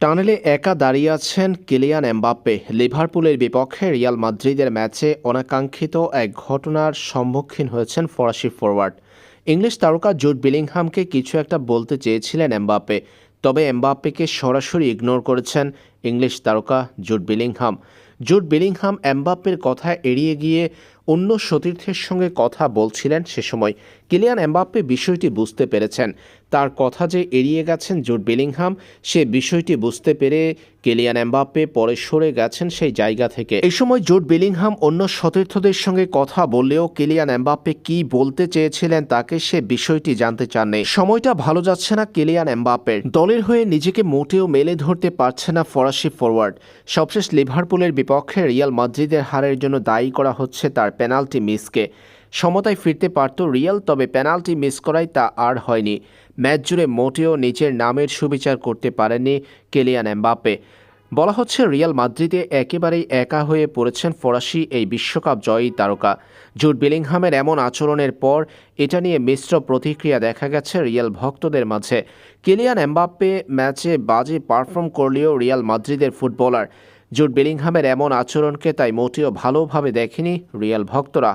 টানেলে একা দাঁড়িয়ে আছেন কিলিয়ান এমবাপ্পে। লিভারপুলের বিপক্ষে রিয়াল মাদ্রিদের ম্যাচে অনাকাঙ্ক্ষিত এক ঘটনার সম্মুখীন হয়েছেন ফরাসি ফরওয়ার্ড ইংলিশ তারকা জুট বিলিংহামকে কিছু একটা বলতে চেয়েছিলেন এমবাপ্পে, তবে এমবাপ্পেকে সরাসরি ইগনোর করেছেন ইংলিশ তারকা জুট বিলিংহাম। জুট বিলিংহাম এমবাপ্পের কথা এড়িয়ে গিয়ে অন্য সতীর্থের সঙ্গে কথা বলছিলেন সে সময় কিলিয়ান এমবাপ্পে বিষয়টি বুঝতে পেরেছেন। তার কথা যে এড়িয়ে গেছেন জুট বিলিংহাম, সে বিষয়টি বুঝতে পেরে কিলিয়ান এমবাপ্পে পরে সরে গেছেন সেই জায়গা থেকে। এই সময় জুট বিলিংহাম অন্য সতীর্থদের সঙ্গে কথা বললেও কিলিয়ান এমবাপ্পে কি বলতে চেয়েছিলেন তাকে সে বিষয়টি জানতে চাননি। সময়টা ভালো যাচ্ছে না কিলিয়ান এমবাপ্পের। দলের হয়ে নিজেকে মোটেও মেলে ধরতে পারছে না ফরাসি ফরওয়ার্ড সবশেষ লিভারপুলের বিপক্ষে রিয়াল মাদ্রিদের হারের জন্য দায়ী করা হচ্ছে তার পেনাল্টি মিসকে। সমতায় ফিরতে পারত রিয়াল, তবে পেনাল্টি মিস করায় তা আর হয়নি। ম্যাচ জুড়ে মোটেও নিজের নামের সুবিচার করতে পারেননি কেলিয়ান এমবাপ্পে। বলা হচ্ছে রিয়াল মাদ্রিদে একেবারেই একা হয়ে পড়েছেন ফরাসি এই বিশ্বকাপ জয়ী তারকা। জুট বিলিংহামের এমন আচরণের পর এটা নিয়ে মিশ্র প্রতিক্রিয়া দেখা গেছে রিয়াল ভক্তদের মাঝে। কিলিয়ান এমবাপ্পে ম্যাচে বাজে পারফর্ম করলেও রিয়াল মাদ্রিদের ফুটবলার জুট বেলিংহামের এমন আচরণকে তাই মোটেও ভালোভাবে দেখেনি রিয়াল ভক্তরা।